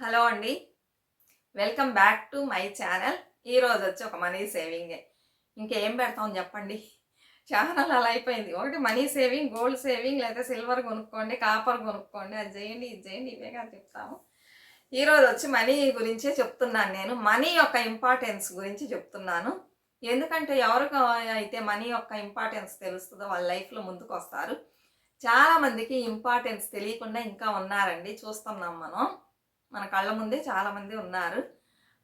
Hello అండి. Welcome back to my channel. ఈరోజు వచ్చి ఒక మనీ సేవింగే ఇంకేం పెడతాం చెప్పండి. ఛానల్ అలా అయిపోయింది. ఒకటి మనీ సేవింగ్ గోల్డ్ సేవింగ్ లేదా సిల్వర్ కొనుక్కోండి కాపర్ కొనుక్కోండి అది చేయండి ఇది చేయండి ఇవే కాదు చెప్తాము. ఈరోజు వచ్చి మనీ గురించే చెప్తున్నాను నేను. మనీ యొక్క ఇంపార్టెన్స్ గురించి చెప్తున్నాను. ఎందుకంటే ఎవరికి అయితే మనీ యొక్క ఇంపార్టెన్స్ తెలుస్తుందో వాళ్ళ లైఫ్లో ముందుకు వస్తారు. చాలామందికి ఇంపార్టెన్స్ తెలియకుండా ఇంకా ఉన్నారండి. చూస్తున్నాం మనం. మన కళ్ళ ముందే చాలామంది ఉన్నారు.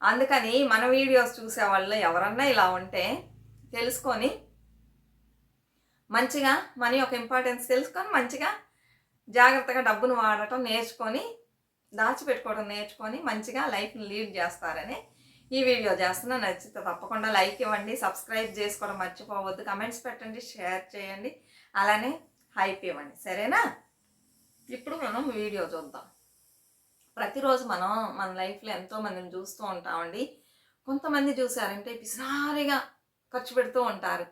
అందుకని మన వీడియోస్ చూసే వాళ్ళు ఎవరన్నా ఇలా ఉంటే తెలుసుకొని మంచిగా మనీ యొక్క ఇంపార్టెన్స్ తెలుసుకొని మంచిగా జాగ్రత్తగా డబ్బును వాడటం నేర్చుకొని దాచిపెట్టుకోవడం నేర్చుకొని మంచిగా లైఫ్ని లీడ్ చేస్తారని ఈ వీడియో చేస్తున్నా. నచ్చితే తప్పకుండా లైక్ ఇవ్వండి సబ్స్క్రైబ్ చేసుకోవడం మర్చిపోవద్దు. కమెంట్స్ పెట్టండి షేర్ చేయండి. అలానే హైప్ ఇవ్వండి. సరేనా? ఇప్పుడు మనం వీడియో చూద్దాం. ప్రతిరోజు మనం మన లైఫ్లో ఎంతో మందిని చూస్తూ ఉంటామండి. కొంతమంది చూసారంటే పిసినారిగా ఖర్చు పెడుతూ ఉంటారు.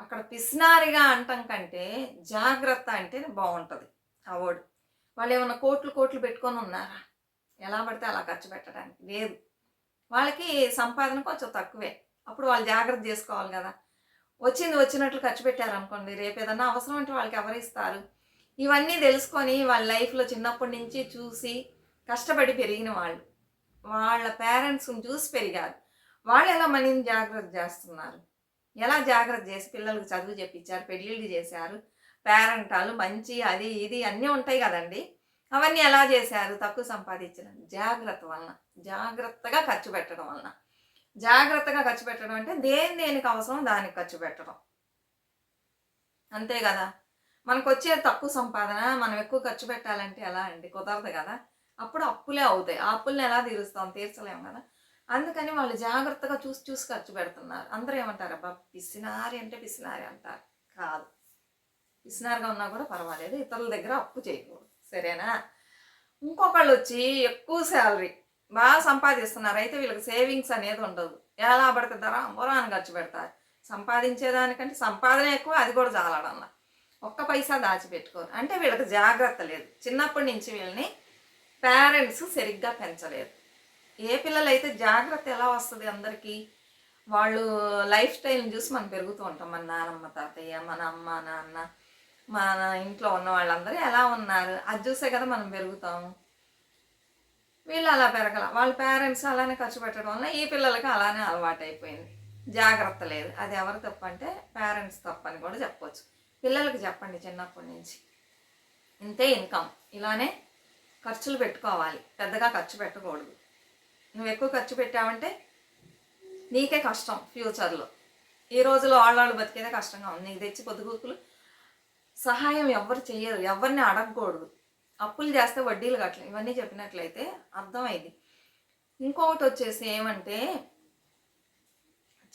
అక్కడ పిసినారిగా అంటాం కంటే జాగ్రత్త అంటే బాగుంటుంది ఆ వర్డ్. వాళ్ళు ఏమైనా కోట్లు కోట్లు పెట్టుకొని ఉన్నారా? ఎలా పడితే అలా ఖర్చు పెట్టడానికి? లేదు. వాళ్ళకి సంపాదన కొంచెం తక్కువే. అప్పుడు వాళ్ళు జాగ్రత్త చేసుకోవాలి కదా. వచ్చింది వచ్చినట్లు ఖర్చు పెట్టారనుకోండి రేపు ఏదన్నా అవసరం అంటే వాళ్ళకి ఎవరిస్తారు ఇవన్నీ తెలుసుకొని వాళ్ళ లైఫ్లో చిన్నప్పటి నుంచి చూసి కష్టపడి పెరిగిన వాళ్ళు. వాళ్ళ పేరెంట్స్ని చూసి పెరిగారు. వాళ్ళు ఎలా మనీని జాగ్రత్త చేస్తున్నారు? ఎలా జాగ్రత్త చేసి పిల్లలకు చదువు చెప్పించారు పెళ్ళిళ్ళు చేశారు పేరెంటాలు మంచి అది ఇది అన్నీ ఉంటాయి కదండి. అవన్నీ ఎలా చేశారు? తక్కువ సంపాదించడం జాగ్రత్త వలన జాగ్రత్తగా ఖర్చు పెట్టడం వలన. జాగ్రత్తగా ఖర్చు పెట్టడం అంటే దేని దేనికి అవసరం దానికి ఖర్చు పెట్టడం. అంతే కదా. మనకు వచ్చే తక్కువ సంపాదన మనం ఎక్కువ ఖర్చు పెట్టాలంటే ఎలా అండి? కుదరదు కదా. అప్పుడు అప్పులే అవుతాయి. ఆ అప్పుల్ని ఎలా తీరుస్తాం? తీర్చలేము కదా. అందుకని వాళ్ళు జాగ్రత్తగా చూసి చూసి ఖర్చు పెడుతున్నారు. అందరూ ఏమంటారు అబ్బా పిసినారి అంటే పిసినారి అంటారు. కాదు. పిసినారిగా ఉన్నా కూడా పర్వాలేదు. ఇతరుల దగ్గర అప్పు చేయకూడదు. సరేనా? ఇంకొకళ్ళు వచ్చి ఎక్కువ శాలరీ బాగా సంపాదిస్తున్నారు. అయితే వీళ్ళకి సేవింగ్స్ అనేది ఉండదు. ఎలా పడితే ధర అమ్మరాన్ని ఖర్చు పెడతారు. సంపాదించేదానికంటే సంపాదన ఎక్కువ అది కూడా చాలడల్లా ఒక్క పైసా దాచిపెట్టుకోరు. అంటే వీళ్ళకి జాగ్రత్త లేదు. చిన్నప్పటి నుంచి వీళ్ళని పేరెంట్స్ సరిగ్గా పెంచలేదు. ఏ పిల్లలైతే జాగ్రత్త ఎలా వస్తుంది అందరికీ? వాళ్ళు లైఫ్ స్టైల్ని చూసి మనం పెరుగుతూ ఉంటాం. మన నానమ్మ తాతయ్య మన అమ్మ నాన్న మన ఇంట్లో ఉన్న వాళ్ళందరూ ఎలా ఉన్నారు? అది చూసే కదా మనం పెరుగుతాము వీళ్ళు అలా పెరగల. వాళ్ళ పేరెంట్స్ అలానే ఖర్చు పెట్టడం వల్ల ఈ పిల్లలకి అలానే అలవాటు అయిపోయింది జాగ్రత్త లేదు. అది ఎవరు తప్పు అంటే పేరెంట్స్ తప్పు అని కూడా చెప్పవచ్చు పిల్లలకి చెప్పండి చిన్నప్పటి నుంచి. ఇంతే ఇన్కమ్. ఇలానే ఖర్చులు పెట్టుకోవాలి. పెద్దగా ఖర్చు పెట్టకూడదు. నువ్వు ఎక్కువ ఖర్చు పెట్టావంటే నీకే కష్టం ఫ్యూచర్లో. ఈ రోజులో వాళ్ళవాళ్ళు బతికేదే కష్టంగా ఉంది. నీకు తెచ్చి పొద్దుగూకులు సహాయం ఎవరు చేయరు ఎవరిని అడగకూడదు. అప్పులు చేస్తే వడ్డీలు కట్టలేదు ఇవన్నీ చెప్పినట్లయితే అర్థమైంది. ఇంకొకటి వచ్చేసి ఏమంటే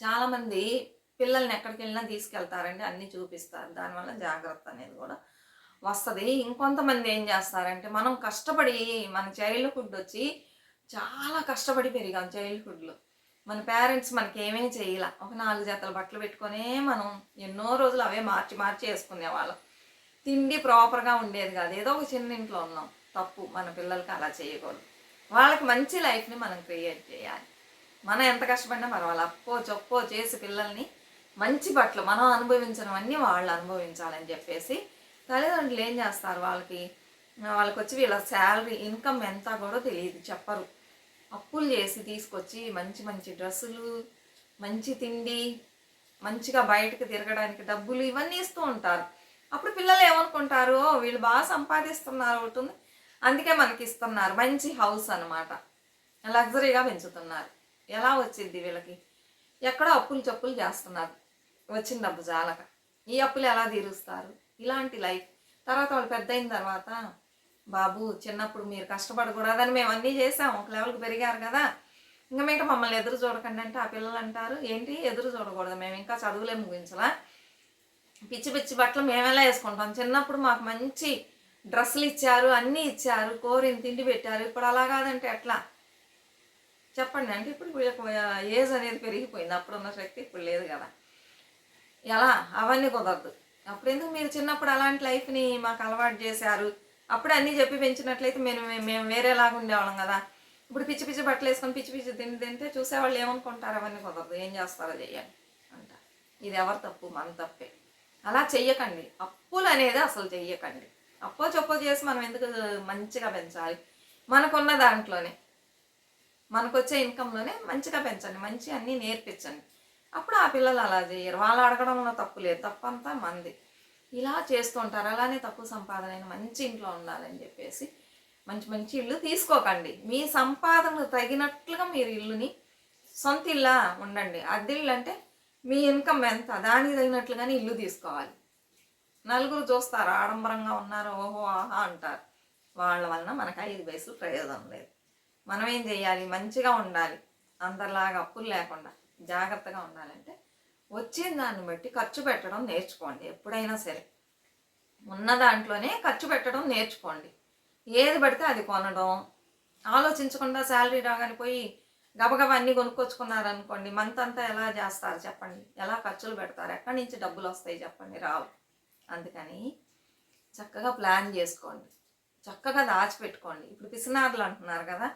చాలామంది పిల్లల్ని ఎక్కడికి వెళ్ళినా తీసుకెళ్తారండి. అన్నీ చూపిస్తారు. దానివల్ల జాగ్రత్త అనేది కూడా వస్తుంది. ఇంకొంతమంది ఏం చేస్తారంటే మనం కష్టపడి మన చైల్డ్హుడ్ వచ్చి చాలా కష్టపడి పెరిగాం చైల్డ్హుడ్లో. మన పేరెంట్స్ మనకి ఏమీ చేయాల ఒక నాలుగు జతల బట్టలు పెట్టుకొనే మనం ఎన్నో రోజులు అవే మార్చి మార్చి వేసుకునేవాళ్ళం తిండి ప్రాపర్గా ఉండేది కాదు. ఏదో ఒక చిన్న ఇంట్లో ఉన్నాం. తప్పు. మన పిల్లలకి అలా చేయకూడదు వాళ్ళకి మంచి లైఫ్ని మనం క్రియేట్ చేయాలి. మనం ఎంత కష్టపడినా పర్వాలేదు. అప్పో చొప్పో చేసి పిల్లల్ని మంచి బట్టలు మనం అనుభవించినవన్నీ వాళ్ళు అనుభవించాలని చెప్పేసి తల్లిదండ్రులు ఏం చేస్తారు? వాళ్ళకి వాళ్ళకి వచ్చి వీళ్ళ శాలరీ ఇన్కమ్ ఎంత కూడా తెలియదు చెప్పరు. అప్పులు చేసి తీసుకొచ్చి మంచి మంచి డ్రెస్సులు మంచి తిండి మంచిగా బయటకు తిరగడానికి డబ్బులు ఇవన్నీ ఇస్తూ ఉంటారు. అప్పుడు పిల్లలు ఏమనుకుంటారు? వీళ్ళు బాగా సంపాదిస్తున్నారు అవుతుంది. అందుకే మనకి ఇస్తున్నారు. మంచి హౌస్ అనమాట లగ్జరీగా పెంచుతున్నారు. ఎలా వచ్చింది వీళ్ళకి? ఎక్కడో అప్పులు చప్పులు చేస్తున్నారు. వచ్చిన డబ్బు జాలక ఈ అప్పులు ఎలా తీరుస్తారు? ఇలాంటి లైఫ్. తర్వాత వాళ్ళు పెద్ద అయిన తర్వాత బాబు చిన్నప్పుడు మీరు కష్టపడకూడదని మేము అన్నీ చేసాం ఒక లెవెల్కి పెరిగారు కదా. ఇంకా మీకు మమ్మల్ని ఎదురు చూడకండి అంటే ఆ పిల్లలు అంటారు. ఏంటి? ఎదురు చూడకూడదు. మేము ఇంకా చదువులే ముగించలా. పిచ్చి పిచ్చి బట్టలు మేము ఎలా వేసుకుంటాం? చిన్నప్పుడు మాకు మంచి డ్రెస్సులు ఇచ్చారు అన్నీ ఇచ్చారు. కోరిన తిండి పెట్టారు. ఇప్పుడు అలా కాదంటే ఎట్లా? చెప్పండి. అంటే ఇప్పుడు వీళ్ళకి ఏజ్ అనేది పెరిగిపోయింది. అప్పుడున్న శక్తి ఇప్పుడు లేదు కదా. ఎలా? అవన్నీ కుదరదు. అప్పుడు ఎందుకు మీరు చిన్నప్పుడు అలాంటి లైఫ్ని మాకు అలవాటు చేశారు? అప్పుడు అన్నీ చెప్పి పెంచినట్లయితే మేము మేము వేరేలాగా ఉండేవాళ్ళం కదా. ఇప్పుడు పిచ్చి పిచ్చి బట్టలు వేసుకొని పిచ్చి పిచ్చి తిండి తింటే చూసేవాళ్ళు ఏమనుకుంటారు? అవన్నీ కుదరదు. ఏం చేస్తారో చెయ్యండి అంట. ఇది ఎవరు తప్పు? మన తప్పే. అలా చెయ్యకండి. అప్పులు అనేది అసలు చెయ్యకండి. అప్పో చొప్పో చేసి మనం ఎందుకు మంచిగా పెంచాలి? మనకున్న దాంట్లోనే. మనకు వచ్చే ఇన్కంలోనే మంచిగా పెంచండి. మంచి అన్నీ నేర్పించండి. అప్పుడు ఆ పిల్లలు అలా చేయరు. వాళ్ళు అడగడంలో తప్పు లేదు. తప్పంతా మంది. ఇలా చేస్తుంటారు. అలానే తప్పు సంపాదన అయిన మంచి ఇంట్లో ఉండాలని చెప్పేసి మంచి మంచి ఇల్లు తీసుకోకండి. మీ సంపాదనకు తగినట్లుగా మీరు ఇల్లుని సొంత ఇల్లా ఉండండి. అద్దిల్లు అంటే మీ ఇన్కమ్ ఎంత? దానికి తగినట్లుగానే ఇల్లు తీసుకోవాలి. నలుగురు చూస్తారు. ఆడంబరంగా ఉన్నారు. ఓహో ఆహా అంటారు. వాళ్ళ వలన మనకు ఐదు వయసులు ప్రయోజనం లేదు. మనం ఏం చేయాలి? మంచిగా ఉండాలి. అందరిలాగా అప్పులు లేకుండా. జాగ్రత్తగా ఉండాలంటే వచ్చే దాన్ని బట్టి ఖర్చు పెట్టడం నేర్చుకోండి ఎప్పుడైనా సరే. ఉన్న దాంట్లోనే ఖర్చు పెట్టడం నేర్చుకోండి. ఏది పడితే అది కొనడం. ఆలోచించకుండా శాలరీ రాగానే పోయి గబగబా అన్నీ కొనుక్కొచ్చుకున్నారనుకోండి మంత్ అంతా ఎలా చేస్తారు చెప్పండి? ఎలా ఖర్చులు పెడతారు? ఎక్కడి నుంచి డబ్బులు వస్తాయి చెప్పండి? రావు. అందుకని చక్కగా ప్లాన్ చేసుకోండి. చక్కగా దాచిపెట్టుకోండి. ఇప్పుడు పిసినార్లు అంటున్నారు కదా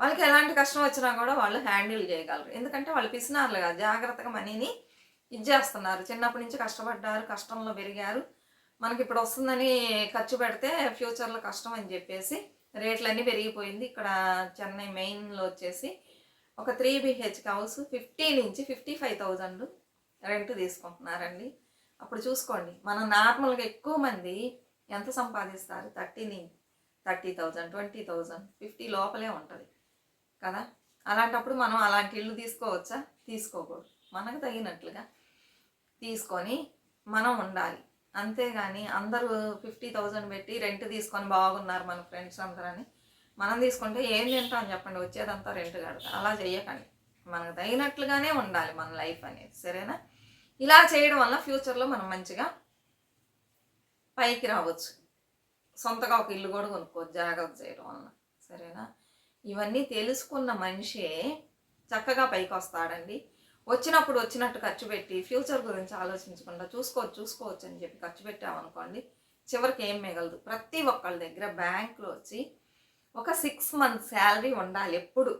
వాళ్ళకి ఎలాంటి కష్టం వచ్చినా కూడా వాళ్ళు హ్యాండిల్ చేయగలరు. ఎందుకంటే వాళ్ళు పిసినారులు కాదు జాగ్రత్తగా మనీని ఇచ్చేస్తున్నారు చిన్నప్పటి నుంచి కష్టపడ్డారు కష్టంలో పెరిగారు. మనకి ఇప్పుడు వస్తుందని ఖర్చు పెడితే ఫ్యూచర్లో కష్టం అని చెప్పేసి రేట్లన్నీ పెరిగిపోయింది. ఇక్కడ చెన్నై మెయిన్లో వచ్చేసి ఒక త్రీ బిహెచ్కి హౌస్ ఫిఫ్టీ నుంచి ఫిఫ్టీ ఫైవ్ థౌజండ్ రెంట్ తీసుకుంటున్నారండి. అప్పుడు చూసుకోండి మనం నార్మల్గా ఎక్కువ మంది ఎంత సంపాదిస్తారు? థర్టీని thirty thousand twenty thousand fifty లోపలే ఉంటుంది. కదా? అలాంటప్పుడు మనం అలాంటి ఇల్లు తీసుకోవచ్చా? తీసుకోకూడదు. మనకు తగినట్లుగా తీసుకొని మనం ఉండాలి. అంతేగాని అందరూ ఫిఫ్టీ థౌజండ్ పెట్టి రెంట్ తీసుకొని బాగున్నారు మన ఫ్రెండ్స్ అందరని. మనం తీసుకుంటే ఏం తింటాం చెప్పండి? వచ్చేదంతా రెంట్ కడతా. అలా చేయకండి మనకు తగినట్లుగానే ఉండాలి మన లైఫ్ అనేది. సరేనా? ఇలా చేయడం వల్ల ఫ్యూచర్లో మనం మంచిగా పైకి రావచ్చు. సొంతగా ఒక ఇల్లు కూడా కొనుక్కోవచ్చు జాగ్రత్త చేయడం వలన సరేనా? ఇవన్నీ తెలుసుకున్న మనిషే చక్కగా పైకి వస్తాడండి వచ్చినప్పుడు వచ్చినట్టు ఖర్చు పెట్టి ఫ్యూచర్ గురించి ఆలోచించకుండా చూసుకోవచ్చు చూసుకోవచ్చు అని చెప్పి ఖర్చు పెట్టామనుకోండి చివరికి ఏం మిగలదు. ప్రతి ఒక్కళ్ళ దగ్గర బ్యాంకులో వచ్చి ఒక సిక్స్ మంత్స్ శాలరీ ఉండాలి ఎప్పుడు.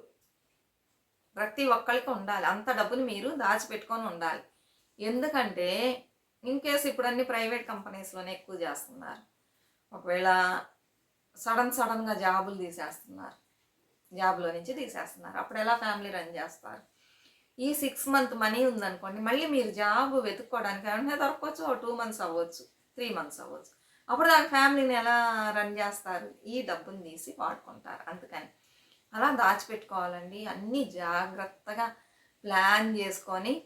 ప్రతి ఒక్కరికి ఉండాలి. అంత డబ్బుని మీరు దాచిపెట్టుకొని ఉండాలి. ఎందుకంటే ఇన్ కేస్ ఇప్పుడు అన్ని ప్రైవేట్ కంపెనీస్లోనే ఎక్కువ చేస్తున్నారు. ఒకవేళ సడన్ సడన్గా జాబులు తీసేస్తున్నారు. జాబ్లో నుంచి తీసేస్తున్నారు. అప్పుడు ఎలా ఫ్యామిలీ రన్ చేస్తారు? ఈ సిక్స్ మంత్ మనీ ఉందనుకోండి మళ్ళీ మీరు జాబ్ వెతుక్కోవడానికి ఏమైనా దొరకవచ్చు ఒక టూ మంత్స్ అవ్వచ్చు త్రీ మంత్స్ అవ్వచ్చు. అప్పుడు దాని ఫ్యామిలీని ఎలా రన్ చేస్తారు? ఈ డబ్బుని తీసి వాడుకుంటారు. అందుకని అలా దాచిపెట్టుకోవాలండి. అన్నీ జాగ్రత్తగా ప్లాన్ చేసుకొని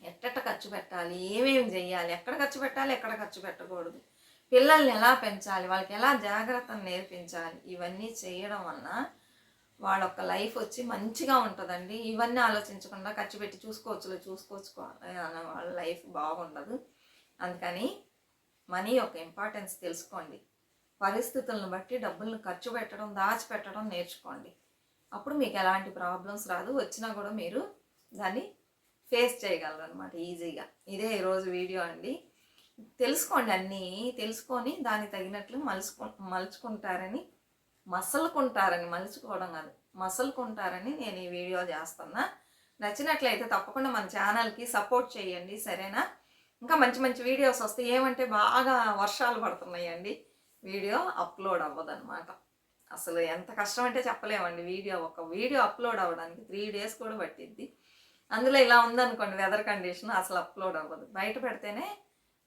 ఎట్టట ఖర్చు పెట్టాలి ఏమేమి చేయాలి ఎక్కడ ఖర్చు పెట్టాలి ఎక్కడ ఖర్చు పెట్టకూడదు. పిల్లల్ని ఎలా పెంచాలి వాళ్ళకి ఎలా జాగ్రత్తను నేర్పించాలి ఇవన్నీ చేయడం వలన వాళ్ళ యొక్క లైఫ్ వచ్చి మంచిగా ఉంటుందండి. ఇవన్నీ ఆలోచించకుండా ఖర్చు పెట్టి చూసుకోవచ్చులే చూసుకోవచ్చు వాళ్ళ లైఫ్ బాగుండదు. అందుకని మనీ యొక్క ఇంపార్టెన్స్ తెలుసుకోండి. పరిస్థితులను బట్టి డబ్బులను ఖర్చు పెట్టడం దాచిపెట్టడం నేర్చుకోండి. అప్పుడు మీకు ఎలాంటి ప్రాబ్లమ్స్ రాదు. వచ్చినా కూడా మీరు దాన్ని ఫేస్ చేయగలరు అనమాట ఈజీగా. ఇదే ఈరోజు వీడియో అండి. తెలుసుకోండి అన్నీ తెలుసుకొని దానికి తగినట్లు మలుచుకు మలుచుకుంటారని మసలుకుంటారని మలుచుకోవడం కాదు. మసలుకుంటారని నేను ఈ వీడియో చేస్తున్నా. నచ్చినట్లయితే తప్పకుండా మన ఛానల్కి సపోర్ట్ చేయండి సరేనా? ఇంకా మంచి మంచి వీడియోస్ వస్తాయి ఏమంటే బాగా వర్షాలు పడుతున్నాయండి. Video upload అవ్వదన్నమాట. అసలు ఎంత కష్టం అంటే చెప్పలేమండి వీడియో. ఒక వీడియో అప్లోడ్ అవ్వడానికి త్రీ డేస్ కూడా పట్టిద్ది. అందులో ఇలా ఉందనుకోండి వెదర్ కండిషన్ అసలు అప్లోడ్ అవ్వదు. బయట పెడితేనే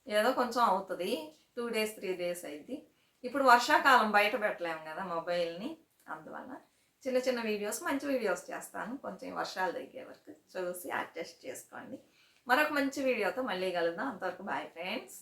ఏదో కొంచెం అవుతుంది. టూ డేస్ త్రీ డేస్ అయింది ఇప్పుడు వర్షాకాలం బయట పెట్టలేము కదా మొబైల్ని. అందువల్ల చిన్న చిన్న వీడియోస్ మంచి వీడియోస్ చేస్తాను. కొంచెం వర్షాలు తగ్గే వరకు చూసి అడ్జస్ట్ చేసుకోండి. మరొక మంచి వీడియోతో మళ్ళీ కలుద్దాం. అంతవరకు బాయ్ ఫ్రెండ్స్.